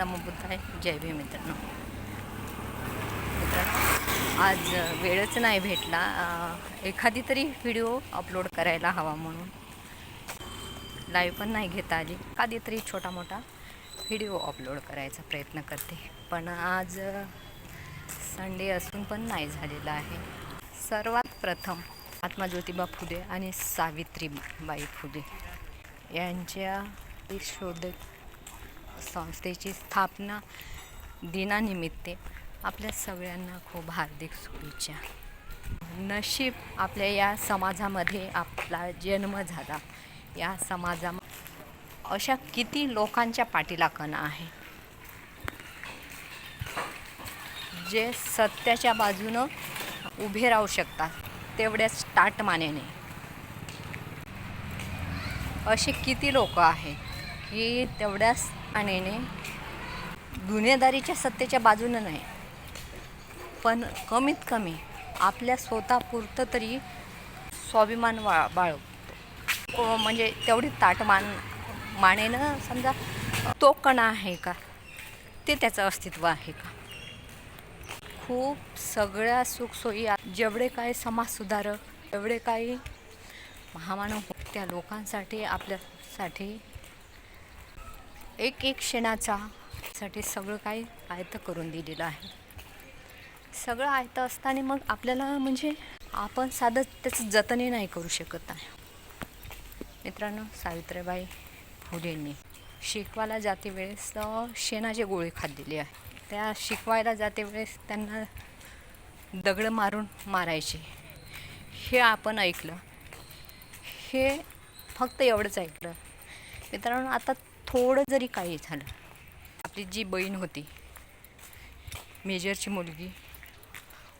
नमो आहे जय भीम मित्रांनो. मित्रांनो आज वेळच नाही भेटला. एखादी तरी व्हिडिओ अपलोड करायला हवा म्हणून. लाईव्ह पण नाही घेता आली. एखादी तरी छोटा मोठा व्हिडिओ अपलोड करायचा प्रयत्न करते. पण आज संडे असून पण नाही झालेला आहे. सर्वात प्रथम महात्मा ज्योतिबा फुले आणि सावित्रीबाई फुले यांच्या शोधक संस्थेची स्थापना दिनानिमित्त आपल्या सगळ्यांना खूप हार्दिक शुभेच्छा. नशीब आपल्या या समाजामध्ये आपला जन्म झाला. या समाजा अशा किती लोकांच्या पाठीला कणा आहे? जे सत्याच्या बाजूनं उभे राहू शकतात तेवढ्याच ताटमानेने असे किती लोक आहेत की तेवढ्याच मानेने गुन्हेगारीच्या सत्तेच्या बाजूनं नाही पण कमीत कमी आपल्या स्वतःपुरतं तरी स्वाभिमान वा बाळगतो. म्हणजे तेवढी ताटमान मानेनं समजा तो कणा आहे का? ते त्याचं अस्तित्व आहे का? खूप सगळ्या सुखसोयी जेवढे काही समाजसुधारक जेवढे काही महामानव हो- त्या लोकांसाठी आपल्यासाठी एक एक क्षणाचा. साठी सगळं काही आयतं करून दिलेलं आहे. सगळं आयतं असताना मग आपल्याला म्हणजे आपण साधं त्याचं जतनही नाही करू शकत आहे. मित्रांनो सावित्रीबाई फुलेंनी शिकवायला जाते वेळेस शेणाचे गोळे खाल्लेले आहे. त्या शिकवायला जाते वेळेस त्यांना दगड मारून मारायचे. हे आपण ऐकलं. हे फक्त एवढंच ऐकलं. मित्रांनो आता थोडं जरी काही झालं आपली जी बहीण होती मेजरची मुलगी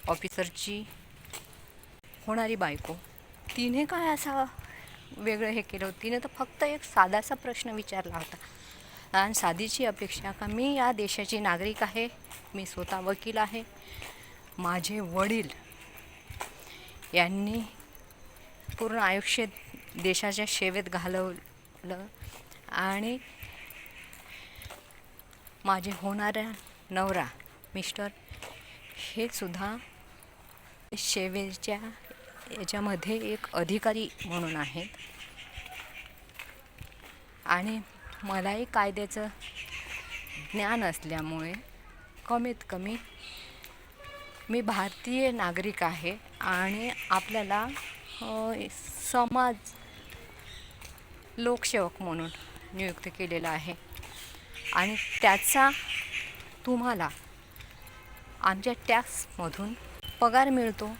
ऑफिसरची होणारी बायको तिने काय असा वेगळं हे केलं होतं? तिने तर फक्त एक साधासा प्रश्न विचारला होता. आणि साधीची अपेक्षा का? मी या देशाची नागरिक आहे मी स्वतः वकील आहे. माझे वडील यांनी पूर्ण आयुष्य देशाच्या सेवेत घालवलं आणि माझे होणाऱ्या नवरा मिस्टर हे सुद्धा सेवेच्या याच्यामध्ये एक अधिकारी म्हणून आहेत. आणि मलाही कायद्याचं ज्ञान असल्यामुळे कमीत कमी मी भारतीय नागरिक आहे आणि आपल्याला समाज लोकसेवक म्हणून नियुक्त केलेला आहे. आणि त्याचा तुम्हाला आमच्या टॅक्समधून पगार मिळतो.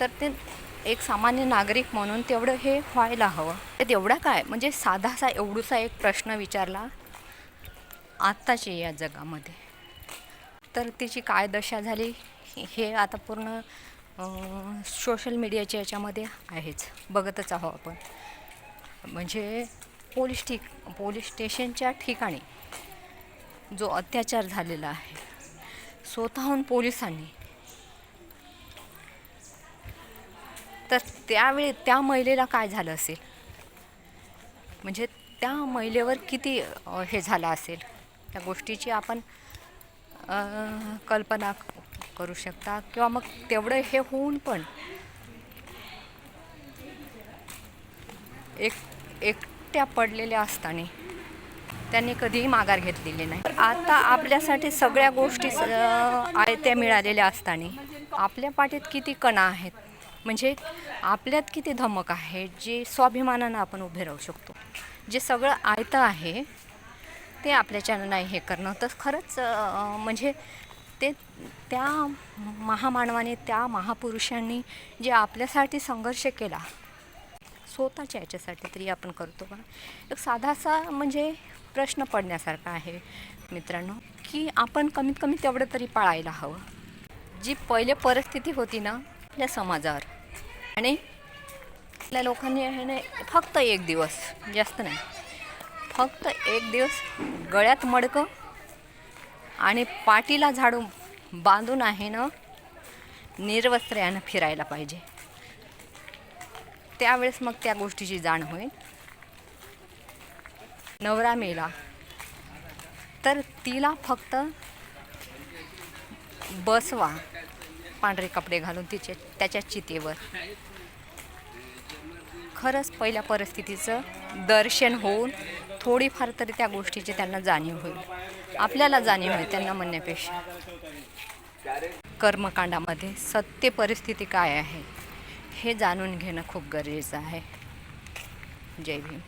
तर ते एक सामान्य नागरिक म्हणून तेवढं हे व्हायला हवं. ते तेवढा काय? म्हणजे साधासा एवढूसा एक प्रश्न विचारला आत्ताची या जगामध्ये. तर तिची काय दशा झाली? हे आता पूर्ण सोशल मीडियाच्या याच्यामध्ये आहेच. बघतच आहो आपण. म्हणजे पोलीस ठिक पोलीस स्टेशनच्या ठिकाणी जो अत्याचार झालेला आहे स्वतःहून पोलिसांनी. तर त्यावेळी त्या महिलेला काय झालं असेल? म्हणजे त्या महिलेवर किती हे झालं असेल? त्या गोष्टीची आपण कल्पना करू शकता. किंवा मग तेवढं हे होऊन पण एक एक एकट्या पडलेल्या असताना त्यांनी कधीही माघार घेतलेली नाही. आता आपल्यासाठी सगळ्या गोष्टी आयत्या मिळालेल्या असताना. आपल्या पाठीत किती कणा आहेत? म्हणजे आपल्यात किती धमक आहे जे स्वाभिमानानं आपण उभे राहू शकतो. जे सगळं आयतं आहे ते आपल्याच्यानं नाही हे करणं. तर खरंच म्हणजे ते त्या महामानवाने त्या महापुरुषांनी जे आपल्यासाठी संघर्ष केला स्वतःच्या याच्यासाठी तरी आपण करतो का एक साधासा म्हणजे प्रश्न पडण्यासारखा आहे मित्रांनो की आपण कमीत कमी तेवढं तरी पाळायला हवं. जी पहिले परिस्थिती होती ना आपल्या समाजावर. आणि आपल्या लोकांनी आहे ना फक्त एक दिवस जास्त नाही. फक्त एक दिवस गळ्यात मडकं आणि पाठीला झाडू बांधून आहे ना निर्वस्त्र यानं फिरायला पाहिजे. त्यावेळेस मग त्या गोष्टीची जाण होईल. नवरा मेला. तर तिला फक्त बसवा. पांढरे कपडे घालून तिचे त्याच्या चितेवर. खरंच पहिल्या परिस्थितीचं दर्शन होऊन थोडीफार तरी त्या गोष्टीची त्यांना जाणीव होईल. आपल्याला जाणीव होईल त्यांना म्हणण्यापेक्षा. कर्मकांडामध्ये सत्य परिस्थिती काय आहे? हे जाणून घेणं खूप गरजेचं आहे. जय भीम.